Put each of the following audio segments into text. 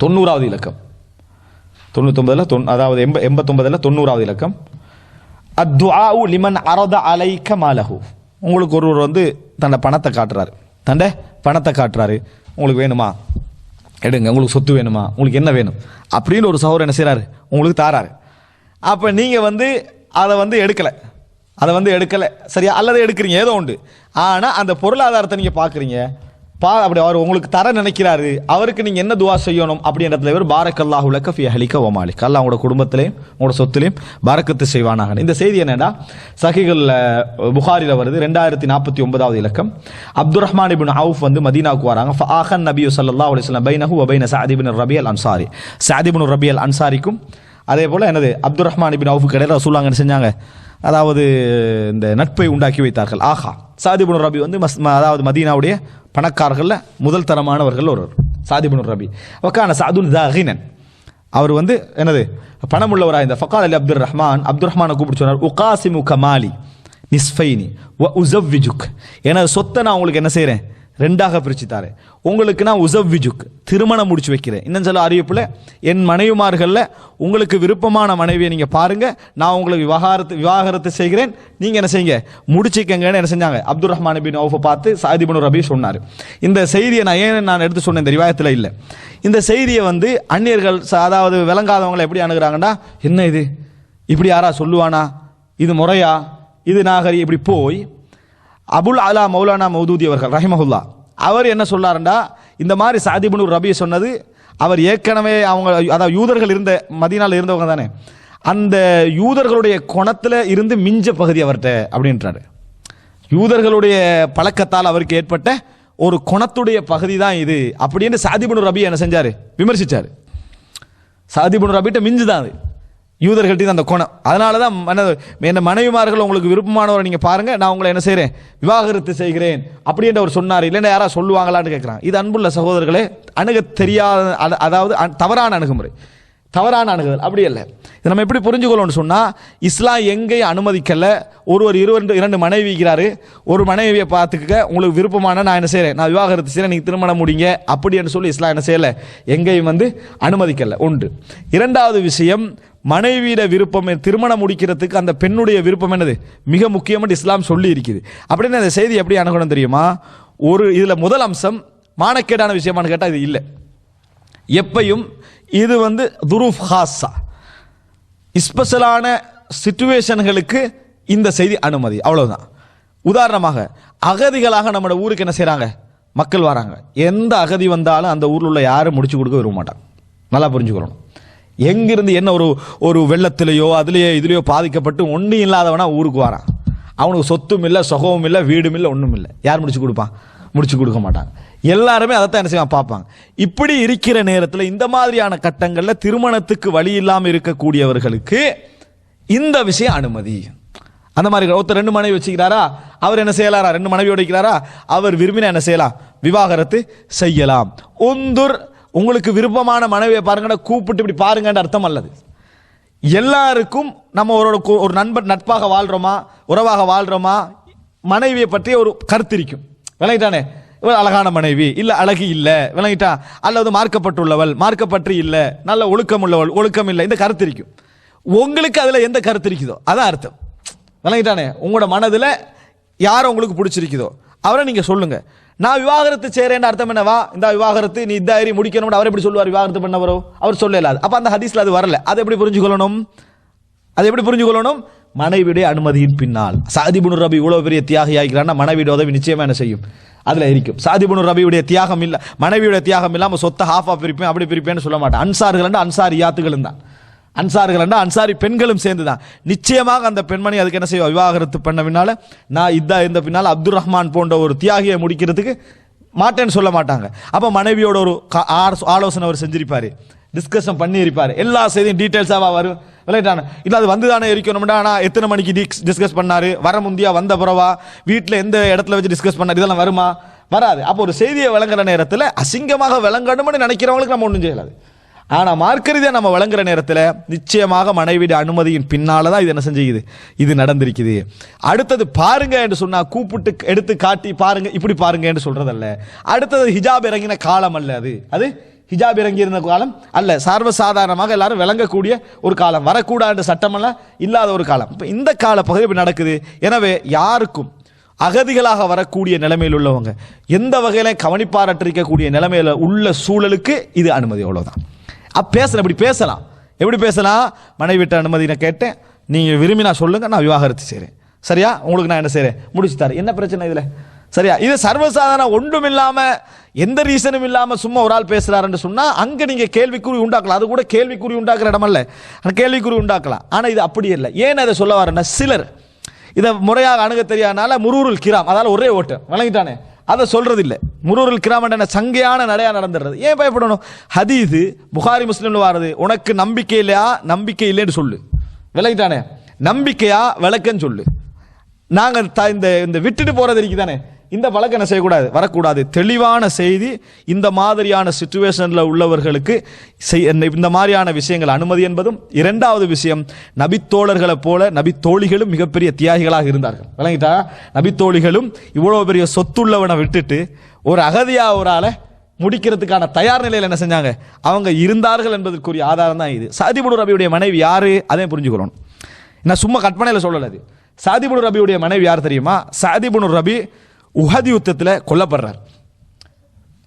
தொண்ணூறாவது இலக்கம். தொண்ணூத்தொன்பதுல தொன் அதாவது எண்ப எண்பத்தொன்பதுல தொண்ணூறாவது இலக்கம். அத்வாஉ லிமன் அரத அலைக்க மாலகு உங்களுக்கு ஒருவர் வந்து தன்னை பணத்தை காட்டுறாரு. தண்டை பணத்தை காட்டுறாரு. உங்களுக்கு வேணுமா? எடுங்க. உங்களுக்கு சொத்து வேணுமா? உங்களுக்கு என்ன வேணும்? அப்படின்னு ஒரு சகோதரர் என்ன செய்கிறாரு உங்களுக்கு தாராரு. அப்போ நீங்கள் வந்து அதை வந்து எடுக்கலை. அதை வந்து எடுக்கலை. சரியா? அல்லது எடுக்கிறீங்க. ஏதோ உண்டு. ஆனால் அந்த பொருளாதாரத்தை நீங்கள் பார்க்குறீங்க பா அப்படி அவர் உங்களுக்கு தர நினைக்கிறாரு. அவருக்கு நீங்கள் என்ன துவா செய்யணும்? அப்படின்றதுல பாரக் பாரக்கல்லாஹு உலக ஃபி அஹலிக்க ஒமாலிக் அல்லாஹ் உங்களோட குடும்பத்திலையும் உங்களோட சொத்துலையும் பரக்கத்து செய்வானாக. இந்த செய்தி என்னென்னா சஹிகள் புகாரில் வருது. ரெண்டாயிரத்தி நாற்பத்தி ஒன்பதாவது இலக்கம். அப்துல் ரஹ்மான் இபின் அவுஃப் வந்து மதீனாவுக்கு வராங்க. ஆஹன் நபி சல்லா அலிஸ்லாம் பைனஹு பைன சாதிபின் ரபி அல் அன்சாரி. சாதிபின் ரபி அல் அன்சாரிக்கும் அதே போல் என்னது? அப்துல் ரஹ்மான் இபின் அவுஃபுக்கு இடையில ரசூலாங்க செஞ்சாங்க? அதாவது இந்த நட்பை உண்டாக்கி வைத்தார்கள். ஆஹா. சாதிபுன் ரபி வந்து மஸ் அதாவது மதீனாவுடைய பணக்காரர்களில் முதல் தரமானவர்கள் ஒருவர் சாதிபுன் ரபி. வக்கான சாதுன் தாகினன் அவர் வந்து என்னது? பணம் உள்ளவராக இந்த ஃபக்கால் அலி அப்துல் ரஹ்மான் அப்துல் ரஹ்மானை கூப்பிட்டு சொன்னார் உகாசிமு கமாலி நிஸ்ஃபைனி வ உசவ்விஜுக் எனது சொத்தை நான் உங்களுக்கு என்ன செய்கிறேன் ரெண்டாக பிரித்து தாரேன் உங்களுக்கு நான் உசவ்விஜுக் திருமணம் முடிச்சு வைக்கிறேன். இன்னும் சொல்ல அறிவிப்பில் என் மனைவிமார்களில் உங்களுக்கு விருப்பமான மனைவியை நீங்கள் பாருங்க. நான் உங்களுக்கு விவகாரத்து விவாகரத்து செய்கிறேன். நீங்கள் என்ன செய்யுங்க? முடிச்சுக்கங்கன்னு என்ன செஞ்சாங்க? அப்துல் ரஹ்மான் பின் அவுஃபை பார்த்து சாதிபுன் ரபி சொன்னார். இந்த செய்தியை நான் ஏன் நான் எடுத்து சொன்னேன்? இந்த ரிவாயத்தில் இல்லை. இந்த செய்தியை வந்து அந்நியர்கள் அதாவது விளங்காதவங்களை எப்படி அணுகிறாங்கன்னா என்ன இது? இப்படி யாரா சொல்லுவானா? இது முறையா? இது நாகரி? இப்படி போய் அபுல் அலா மௌலானா மௌதூதி அவர்கள் ரஹிமஹுல்லா. அவர் என்ன சொல்லாருண்டா? இந்த மாதிரி சாதிபுனு ரபி சொன்னது அவர் ஏற்கனவே அவங்க அதாவது யூதர்கள் இருந்த மதீனால இருந்தவங்க தானே. அந்த யூதர்களுடைய குணத்தில் இருந்து மிஞ்ச பகுதி அவர்கிட்ட அப்படின்றாரு. யூதர்களுடைய பழக்கத்தால் அவருக்கு ஏற்பட்ட ஒரு குணத்துடைய பகுதி தான் இது. அப்படின்னு சாதிபுனு ரபி என்ன செஞ்சார்? விமர்சித்தார் சாதிபுனு ரபிட்ட மிஞ்சு தான் அது. யூதர்கள்ட்ட அந்த குணம். அதனால தான் மன- என்ன மனைவிமார்கள் உங்களுக்கு விருப்பமானவரை நீங்கள் பாருங்கள் நான் உங்களை என்ன செய்கிறேன் விவாகரத்து செய்கிறேன் அப்படின்ற அவர் சொன்னார். இல்லைன்னா யாரா சொல்லுவாங்களான்னு கேட்குறாங்க இது அன்புள்ள சகோதரர்களே அணுக தெரியாத அதாவது தவறான அணுகுமுறை. தவறான அணுகுதல் அப்படி இல்லை இதை நம்ம எப்படி புரிஞ்சுக்கொள்ளணும்னு சொன்னால் இஸ்லாம் எங்கேயும் அனுமதிக்கலை ஒருவர் இருவர் இரண்டு மனைவி இருக்கிறாரு ஒரு மனைவியை பார்த்துக்க உங்களுக்கு விருப்பமான நான் என்ன செய்கிறேன் நான் விவாகரத்து செய்கிறேன் நீங்கள் திருமணம் முடிங்க அப்படின்னு சொல்லி இஸ்லாம் என்ன செய்யலை எங்கேயும் வந்து அனுமதிக்கலை. ஒன்று. இரண்டாவது விஷயம் மனைவியிட விருப்பம் திருமணம் முடிக்கிறதுக்கு அந்த பெண்ணுடைய விருப்பம் என்னது? மிக முக்கியமாக இஸ்லாம் சொல்லி இருக்குது அப்படின்னு அந்த செய்தி எப்படி அணுகணும் தெரியுமா? ஒரு இதில் முதல் அம்சம் மானக்கேடான விஷயமானு கேட்டால் இது இல்லை. எப்பையும் இது வந்து துருஃப் ஹாஸா ஸ்பெஷலான சுச்சுவேஷன்களுக்கு இந்த செய்தி அனுமதி. அவ்வளோதான் உதாரணமாக அகதிகளாக நம்மளோட ஊருக்கு என்ன செய்கிறாங்க மக்கள் வராங்க. எந்த அகதி வந்தாலும் அந்த ஊரில் உள்ள யாரும் முடிச்சு கொடுக்க விரும்ப மாட்டாங்க. நல்லா புரிஞ்சுக்கிறோம் எங்கிருந்து என்ன ஒரு ஒரு வெள்ளத்திலேயோ அதுலேயோ இதுலேயோ பாதிக்கப்பட்டு ஒன்றும் இல்லாதவனா ஊருக்கு வரான் அவனுக்கு சொத்தும் இல்லை சுகமும் இல்லை வீடும் இல்லை ஒன்றும் இல்லை. யார் முடிச்சு கொடுப்பான்? முடிச்சு கொடுக்க மாட்டாங்க எல்லாருமே அதைத்தான் என்ன செய்வாங்க பார்ப்பாங்க. இப்படி இருக்கிற நேரத்தில் இந்த மாதிரியான கட்டங்களில் திருமணத்துக்கு வழி இல்லாமல் இருக்கக்கூடியவர்களுக்கு இந்த விஷயம் அனுமதி. அந்த மாதிரி ஒருத்தர் ரெண்டு மனைவி வச்சுக்கிறாரா? அவர் என்ன செய்யலாரா? ரெண்டு மனைவியோட உடைக்கிறாரா அவர் விரும்பினா என்ன செய்யலாம்? விவாகரத்து செய்யலாம். உந்துர் உங்களுக்கு விருப்பமான மனைவியை பாருங்கன்னா கூப்பிட்டு இப்படி பாருங்கன்ற அர்த்தம் அல்லது? எல்லாருக்கும் நம்ம ஒரு ஒரு- ஒரு நண்பர் நட்பாக வாழ்கிறோமா உறவாக வாழ்கிறோமா மனைவியை பற்றிய ஒரு கருத்து இருக்கும். விளங்கிட்டானே? இவள் அழகான மனைவி இல்லை அழகு இல்லை விளங்கிட்டா? அல்லது மார்க்கப்பட்டுள்ளவள் மார்க்கப்பற்று இல்லை நல்ல ஒழுக்கம் உள்ளவள் ஒழுக்கம் இல்லை இந்த கருத்து இருக்கும். உங்களுக்கு அதில் எந்த கருத்து இருக்குதோ அதான் அர்த்தம். விளங்கிட்டானே? உங்களோட மனதில் யார் உங்களுக்கு பிடிச்சிருக்குதோ அவரை நீங்கள் சொல்லுங்கள் நான் விவாகரத்து செய்றேன்னு அர்த்தம் என்னவா? இந்த விவாகரத்து நீ இதாயிரி முடிக்கணும்னு அவர் எப்படி சொல்லுவார்? விவாகரத்து பண்ணவரோ அவர்? சொல்ல இல்லாது அப்போ அந்த ஹதீஸில் அது வரல. அதை எப்படி புரிஞ்சுக்கொள்ளணும்? அதை எப்படி புரிஞ்சுக்கொள்ளணும்? மனைவியுடைய அனுமதியின் பின்னால். சாதிபுனு ரபி இவ்வளோ பெரிய தியாகி ஆகிறான்னா மனைவியோட உதவி நிச்சயமாக என்ன செய்யும்? அதில் இருக்கும் சாதிபுனு ரபியுடைய தியாகம் இல்லை மனைவியுடைய தியாகம் இல்லாமல் சொத்தை ஹாஃபாக பிரிப்பேன் அப்படி பிரிப்பேன்னு சொல்ல மாட்டேன். அன்சார்கள் அன்சார் யாத்துகளும் தான். அன்சார்கள் அன்சாரி பெண்களும் சேர்ந்து தான் நிச்சயமாக அந்த பெண்மணி அதுக்கு என்ன செய்வா? விவாகரத்து பண்ண பின்னால நான் இதா இருந்த பின்னால் அப்துல் ரஹ்மான் போன்ற ஒரு தியாகியை முடிக்கிறதுக்கு மாட்டேன்னு சொல்ல மாட்டாங்க. அப்போ மனைவியோட ஒரு ஆலோசனை அவர் செஞ்சிருப்பார். டிஸ்கஷன் பண்ணியிருப்பார். எல்லா செய்தியும் டீட்டெயில்ஸாக வரும் விளையாட்டான. இல்லை அது வந்து தானே இருக்கணும்டா ஆனால் எத்தனை மணிக்கு டிஸ்கஸ் பண்ணார்? வர முந்தியா வந்த பிறவா? வீட்டில் எந்த இடத்துல வச்சு டிஸ்கஸ் பண்ணார்? இதெல்லாம் வருமா? வராது. அப்போ ஒரு செய்தியை விளங்குற நேரத்தில் அசிங்கமாக விளங்கணும்னு நினைக்கிறவங்களுக்கு நம்ம ஒன்றும் செய்யலாது. ஆனால் மார்க்க நம்ம வழங்குற நேரத்தில் நிச்சயமாக மனைவிட அனுமதியின் பின்னால் தான் இது என்ன செஞ்சுக்குது? இது நடந்திருக்குது. அடுத்தது பாருங்க என்று சொன்னால் கூப்பிட்டு எடுத்து காட்டி பாருங்க இப்படி பாருங்க என்று சொல்றதல்ல. அடுத்தது ஹிஜாப் இறங்கின காலம் அல்ல அது. அது ஹிஜாப் இறங்கியிருந்த காலம் அல்ல. சர்வசாதாரணமாக எல்லாரும் விளங்கக்கூடிய ஒரு காலம். வரக்கூடாத சட்டமெல்லாம் இல்லாத ஒரு காலம். இப்போ இந்த கால பகுதி நடக்குது. எனவே யாருக்கும் அகதிகளாக வரக்கூடிய நிலைமையில் உள்ளவங்க எந்த வகையில கவனிப்பாரற்றிருக்கக்கூடிய நிலைமையில் உள்ள சூழலுக்கு இது அனுமதி அவ்வளோதான் அப்போ பேசலாம் இப்படி பேசலாம். எப்படி பேசலாம்? மனைவி விட்ட அனுமதி நான் கேட்டேன். நீங்கள் விரும்பி நான் சொல்லுங்கள் நான் விவாகரத்து செய்கிறேன் சரியா? உங்களுக்கு நான் என்ன செய்கிறேன் முடிச்சு தரேன். என்ன பிரச்சனை இதில்? சரியா? இது சர்வசாதாரண ஒன்றும் இல்லாமல் எந்த ரீசனும் இல்லாமல் சும்மா ஒரு ஆள் பேசுகிறாருன்னு சொன்னால் அங்கே நீங்கள் கேள்விக்குறி உண்டாக்கலாம். அது கூட கேள்விக்குறி உண்டாக்குற இடமல்ல கேள்விக்குறி உண்டாக்கலாம். ஆனால் இது அப்படி இல்லை. ஏன் அதை சொல்ல வரேன்னா சிலர் இதை முறையாக அணுக தெரியாதனால முரூருல் கிராம் அதால ஒரே ஓட்டு. வழங்கிட்டானே. அதை சொல்றது இல்லை முரூருல் கிராமண்டன சங்கையான நடையா நடந்துடுறது. ஏன் பயப்படணும்? ஹதீது புகாரி முஸ்லீம்ல வாரது. உனக்கு நம்பிக்கை இல்லையா? நம்பிக்கை இல்லைன்னு சொல்லு. விளக்கிட்டானே? நம்பிக்கையா? விளக்கன்னு சொல்லு. நாங்கள் த- இந்த இந்த விட்டுட்டு போறது இருக்குதானே இந்த வழக்கு என்ன செய்யக்கூடாது? வரக்கூடாது. தெளிவான செய்தி இந்த மாதிரியான சுச்சுவேஷனில் உள்ளவர்களுக்கு செய்- இந்த இந்த மாதிரியான விஷயங்கள் அனுமதி என்பதும் இரண்டாவது விஷயம் நபித்தோழர்களை போல நபித்தோழிகளும் மிகப்பெரிய தியாகிகளாக இருந்தார்கள். விளங்கிட்டா? நபித்தோழிகளும் இவ்வளோ பெரிய சொத்துள்ளவனை விட்டுட்டு ஒரு அகதியா ஒரு ஆளை முடிக்கிறதுக்கான தயார் நிலையில் என்ன செஞ்சாங்க? அவங்க இருந்தார்கள் என்பதற்குரிய ஆதாரம் தான் இது. சாதிபுடு ரபியுடைய மனைவி யாரு? அதையும் புரிஞ்சுக்கிறோம் நான் சும்மா கற்பனையில் சொல்லலை அது. சாதிபுடு ரபியுடைய மனைவி யார் தெரியுமா? சாதிபுனு ரபி உஹதி யுத்தத்தில் கொல்லப்படுறார்.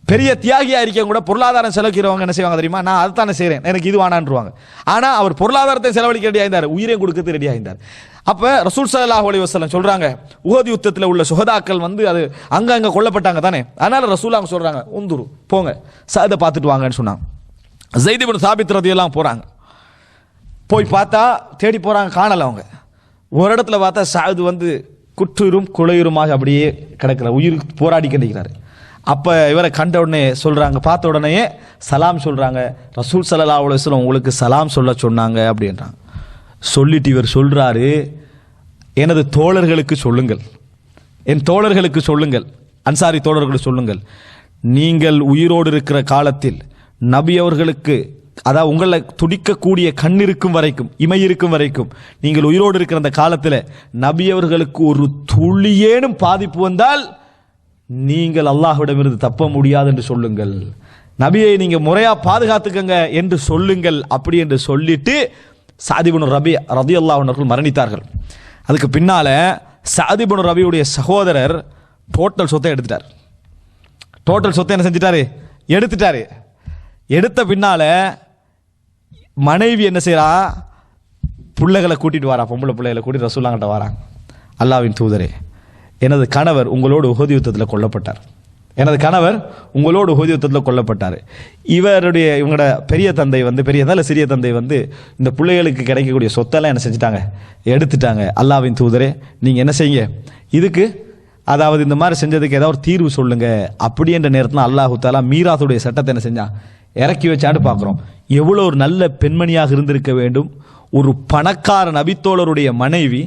பெரிய தியாகியாக இருக்கவங்க கூட பொருளாதாரம் செலவிக்கிறவங்க என்ன செய்வாங்க தெரியுமா? நான் அதுதானே செய்கிறேன் எனக்கு இது வேணான்றுவாங்க. ஆனால் அவர் பொருளாதாரத்தை செலவழிக்க ரெடியாக இருந்தார் உயிரையும் கொடுக்கறது ரெடியாக இருந்தார் அப்போ ரசூல் சல்லாஹ் அலி வசலம் சொல்கிறாங்க உஹது யுத்தத்தில் உள்ள சுகதாக்கள் வந்து அது அங்கே அங்கே கொல்லப்பட்டாங்க தானே? அதனால் ரசூல் அவங்க சொல்கிறாங்க உந்துரு போங்க. சதை பார்த்துட்டு வாங்கன்னு சொன்னாங்க. ஜெய்தி பின் சாபித் ரதியெல்லாம் போகிறாங்க போய் பார்த்தா தேடி போகிறாங்க காணலை அவங்க. ஒரு இடத்துல பார்த்தா சாது வந்து குற்றுயிரும் குளையுருமாக அப்படியே கிடக்கிற உயிர் போராடி கிடைக்கிறாரு. அப்போ இவரை கண்ட உடனே சொல்கிறாங்க பார்த்த உடனே சலாம் சொல்கிறாங்க ரசூல் சல்லா அலுவலம் உங்களுக்கு சலாம் சொல்ல சொன்னாங்க அப்படின்றாங்க. சொல்லிட்டு இவர் சொல்கிறாரு எனது தோழர்களுக்கு சொல்லுங்கள். என் தோழர்களுக்கு சொல்லுங்கள். அன்சாரி தோழர்களுக்கு சொல்லுங்கள். நீங்கள் உயிரோடு இருக்கிற காலத்தில் நபி அவர்களுக்கு அதாவது உங்களை துடிக்கக்கூடிய கண் இருக்கும் வரைக்கும் இமை இருக்கும் வரைக்கும் நீங்கள் உயிரோடு இருக்கிற அந்த காலத்தில் நபியவர்களுக்கு ஒரு துளியேனும் பாதிப்பு வந்தால் நீங்கள் அல்லாஹ்விடமிருந்து தப்ப முடியாது என்று சொல்லுங்கள். நபியை நீங்கள் முறையாக பாதுகாத்துக்கங்க என்று சொல்லுங்கள். அப்படி என்று சொல்லிட்டு சாதிபுன் ரபி ரதி அல்லாஹர்கள் மரணித்தார்கள். அதுக்கு பின்னால் சாதிபுன் ரபியுடைய சகோதரர் டோட்டல் சொத்தை எடுத்துட்டார். டோட்டல் சொத்தை என்ன செஞ்சிட்டாரு? எடுத்துட்டாரு. எடுத்த பின்னால மனைவி என்ன செய்கிறா பிள்ளைகளை கூட்டிட்டு வரா பொம்பளை பிள்ளைகளை கூட்டிட்டு ரசூல்லாங்கிட்ட வராங்க அல்லாவின் தூதரே எனது கணவர் உங்களோடு உகதி யுத்தத்தில் கொல்லப்பட்டார். எனது கணவர் உங்களோடு உகதி யுத்தத்தில் கொல்லப்பட்டார். இவருடைய இவங்களோட பெரிய தந்தை வந்து பெரிய தந்தை சிறிய தந்தை வந்து இந்த பிள்ளைகளுக்கு கிடைக்கக்கூடிய சொத்தெல்லாம் என்ன செஞ்சுட்டாங்க? எடுத்துட்டாங்க. அல்லாவின் தூதரே நீங்கள் என்ன செய்யுங்க? இதுக்கு அதாவது இந்த மாதிரி செஞ்சதுக்கு ஏதாவது ஒரு தீர்வு சொல்லுங்கள் அப்படின்ற நேரத்தில் அல்லாஹு தாலா மீராத்துடைய சட்டத்தை என்ன செஞ்சான்? இறக்கி வச்சான்னு பார்க்குறோம். எவ்வளோ ஒரு நல்ல பெண்மணியாக இருந்திருக்க வேண்டும். ஒரு பணக்கார நபித்தோழருடைய மனைவி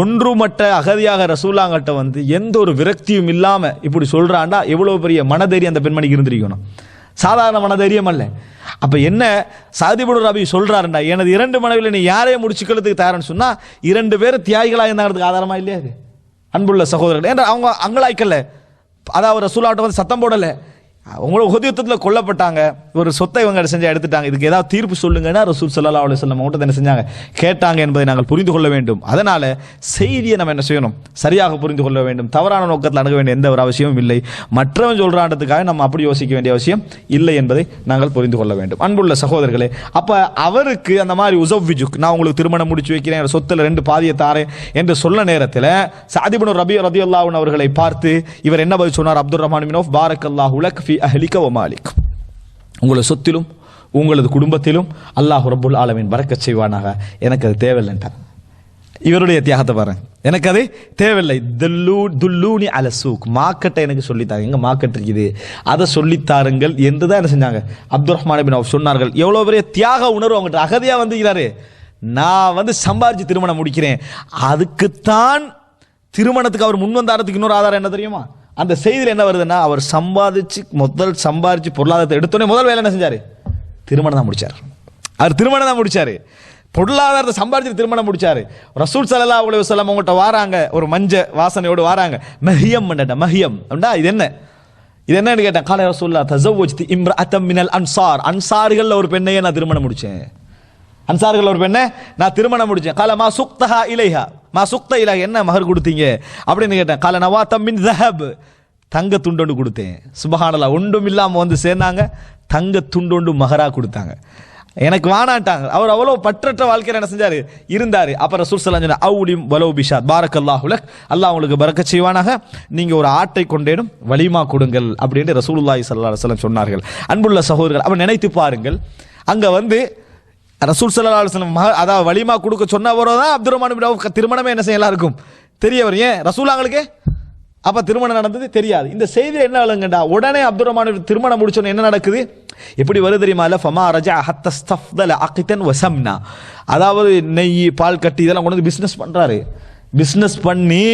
ஒன்றுமட்ட அகதியாக ரசூலாங்கிட்ட வந்து எந்த ஒரு விரக்தியும் இல்லாமல் இப்படி சொல்கிறான்டா எவ்வளோ பெரிய மனதைரியம் அந்த பெண்மணிக்கு இருந்திருக்கணும். சாதாரண மனதைரியம் அல்ல. அப்போ என்ன சாதிபுடு ரபி சொல்கிறாருண்டா எனது இரண்டு மனைவியில் நீ யாரையும் முடிச்சுக்கிறதுக்கு தயார்னு சொன்னால் இரண்டு பேர் தியாகிகளாக இருந்தாங்கிறதுக்கு ஆதாரமாக இல்லையா அது? அன்புள்ள சகோதரர்கள் ஏன்னா அவங்க அங்கலாய்க்கல? அதாவது ரசூலாட்ட வந்து சத்தம் போடலை. உங்களோட உதயத்தில் கொல்லப்பட்டாங்க. ஒரு சொத்தை இவங்க செஞ்சு எடுத்துட்டாங்க. இதுக்கு ஏதாவது தீர்ப்பு சொல்லுங்கன்னா ரசூல் சல்லா அலி சொல்லம் அவங்கள்ட்ட என்ன செஞ்சாங்க. கேட்டாங்க என்பதை நாங்கள் புரிந்து கொள்ள வேண்டும். அதனால் செய்தியை நம்ம என்ன செய்யணும்? சரியாக புரிந்து கொள்ள வேண்டும். தவறான நோக்கத்தில் அணுக வேண்டிய எந்த ஒரு அவசியமும் இல்லை. மற்றவன் சொல்கிறான்றதுக்காக நம்ம அப்படி யோசிக்க வேண்டிய அவசியம் இல்லை என்பதை நாங்கள் புரிந்து கொள்ள வேண்டும். அன்புள்ள சகோதரர்களே அப்போ அவருக்கு அந்த மாதிரி உசவ்விஜுக் நான் உங்களுக்கு திருமணம் முடிச்சு வைக்கிறேன் என் சொத்துல ரெண்டு பாதியை தாரேன் என்று சொல்ல நேரத்தில் சாதிபனு ரபி ரதி அல்லாவுன் அவர்களை பார்த்து இவர் என்ன பதில் சொன்னார்? அப்துல் ரஹ்மான் மினோஃப் பாரக் அல்லாஹ் உலக் ஃபி அஹ்லிக வ மாலிக். உங்களது சொத்திலும் உங்களது குடும்பத்திலும் அல்லாஹ் ரபுல் ஆலமின் பறக்கச் செய்வானாக. எனக்கு அது தேவையில்லைன்ட்டார். இவருடைய தியாகத்தை பாருங்க. எனக்கு அது தேவையில்லை. துல்லூ துல்லூனி அல சூக். மார்க்கெட்டை எனக்கு சொல்லித்தாங்க எங்க மார்க்கெட் இருக்குது. அதை சொல்லித்தாருங்கள் என்று தான் என்ன செஞ்சாங்க. அப்துல் ரஹ்மான் பின் சொன்னார்கள். எவ்வளவு பெரிய தியாக உணர்வு அவங்ககிட்ட அகதியா வந்துக்கிறாரு நான் வந்து சம்பாரிச்சு திருமணம் முடிக்கிறேன். அதுக்குத்தான் திருமணத்துக்கு அவர் முன் வந்தாரத்துக்கு இன்னொரு ஆதாரம் என்ன தெரியுமா? அந்த செய்தியில் என்ன வருதுன்னா அவர் சம்பாதிச்சு முதல் சம்பாதிச்சு பொருளாதாரத்தை எடுத்தோடனே முதல் வேலை என்ன செஞ்சார்? திருமணம் தான் முடிச்சார். அவர் திருமணம் தான் முடிச்சார். பொருளாதாரத்தை சம்பாதிச்சு திருமணம் முடிச்சாரு. ரசூல் சலல்லா அவ்வளவு வசலம் உங்கள்கிட்ட வாராங்க. ஒரு மஞ்ச வாசனையோடு வாராங்க. மஹியம் மஹியம்? அப்படின்னா இது என்ன? இது என்னன்னு கேட்டேன். காலை ரசூல்லா தசவ் இம்ரா அத்தம் மினல் அன்சார். அன்சாரிகள்ல ஒரு பெண்ணையே நான் திருமணம் முடிச்சேன். அன்சார்கள் ஒரு பெண்ணை நான் திருமணம் முடிச்சேன். கால மா சுக்தஹா இலைஹா. மா சுக்த இலா என்ன மகர் கொடுத்தீங்க? அப்படின்னு கேட்டேன். கால நவா தம்மின் தஹப். தங்க துண்டொண்டு கொடுத்தேன். சுபஹானலா ஒன்றும் இல்லாமல் வந்து சேர்ந்தாங்க. தங்க துண்டொண்டு மகராக கொடுத்தாங்க. எனக்கு வானாட்டாங்க அவர் அவ்வளோ பற்றற்ற வாழ்க்கையில் என்ன செஞ்சார்? இருந்தார். அப்புறம் ரசூல் ஸல்லல்லாஹு அலைஹி அவுலிம் வலோ பிஷாத். Barack luck. அல்லாஹ் உங்களுக்கு பறக்க செய்வானாக. நீங்கள் ஒரு ஆட்டை கொண்டேனும் வலிமா கொடுங்கள் அப்படின்னு ரசூலுல்லாஹி சல்லா சொல்லம் சொன்னார்கள். அன்புள்ள சகோதரர்கள் அவன் நினைத்து பாருங்கள். அங்கே வந்து ரசூல் சல்லா அலுவலம் அதாவது வலிமா கொடுக்க சொன்னவரோ தான் அப்துல் ரஹ்மான் திருமணமே என்ன செய்யலாம் இருக்கும் தெரிய வரும் ஏன் ரசூலாங்களுக்கு அப்போ திருமணம் நடந்தது தெரியாது. இந்த செய்தி என்ன விளங்கண்டா உடனே அப்துல் ரஹ்மான் திருமணம் முடிச்சோன்னு என்ன நடக்குது? எப்படி வருது தெரியுமா? இல்லை ஃபமா ரஜா ஹத்த ஸ்தஃப்தல அகிதன் வசம்னா அதாவது நெய் பால் கட்டி இதெல்லாம் கொண்டு வந்து பிஸ்னஸ் பண்ணுறாரு பிஸ்னஸ் பண்ணி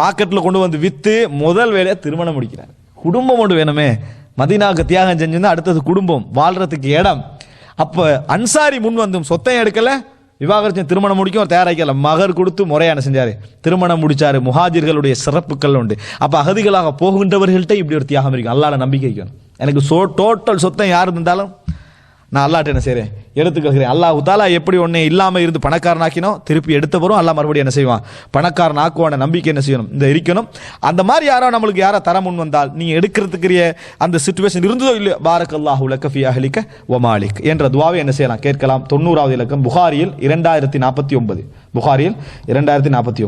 மார்க்கெட்டில் கொண்டு வந்து விற்று முதல் வேலையை திருமணம் முடிக்கிறார். குடும்பம் ஒன்று வேணுமே. மதினாவுக்கு தியாகம் செஞ்சிருந்தா அடுத்தது குடும்பம். வாழ்கிறதுக்கு இடம். அப்போ அன்சாரி முன் வந்தும் சொத்தை எடுக்கல. விவாகரத்து திருமணம் முடிக்கும் அவர் தயாராக்கல மகர் கொடுத்து முறையான செஞ்சாரு. திருமணம் முடிச்சாரு. முஹாஜிர்களுடைய சிறப்புகள் உண்டு. அப்ப அகதிகளாக போகின்றவர்கள்ட்ட இப்படி ஒரு தியாகம் இருக்கும் அல்லாட நம்பிக்கை வைக்கணும். எனக்கு சோ டோட்டல் சொத்தம் யார் இருந்தாலும் நான் அல்லாட்ட என்ன செய்கிறேன் எடுத்துக்கொள்கிறேன் அல்லாஹ் தாலா எப்படி ஒன்னே இல்லாமல் இருந்து பணக்காரனாக்கினோ திருப்பி எடுத்தவரும் அல்லா மறுபடியும் என்ன செய்வான்? பணக்காரன் ஆக்குவான நம்பிக்கை என்ன செய்யணும்? இந்த இருக்கணும். அந்த மாதிரி யாரோ நம்மளுக்கு யாரோ தர முன் வந்தால் நீங்க எடுக்கிறதுக்குரிய அந்த சுச்சுவேஷன் இருந்ததோ இல்லையோ பாரக் அல்லாஹ் உலக அஹலிக்க ஒமாலிக் என்ற துவாவை என்ன செய்யலாம்? கேட்கலாம். தொண்ணூறாவது இலக்கம். புகாரியில் இரண்டாயிரத்தி நாற்பத்தி ஒன்பது. புகாரியில் இரண்டாயிரத்தி நாற்பத்தி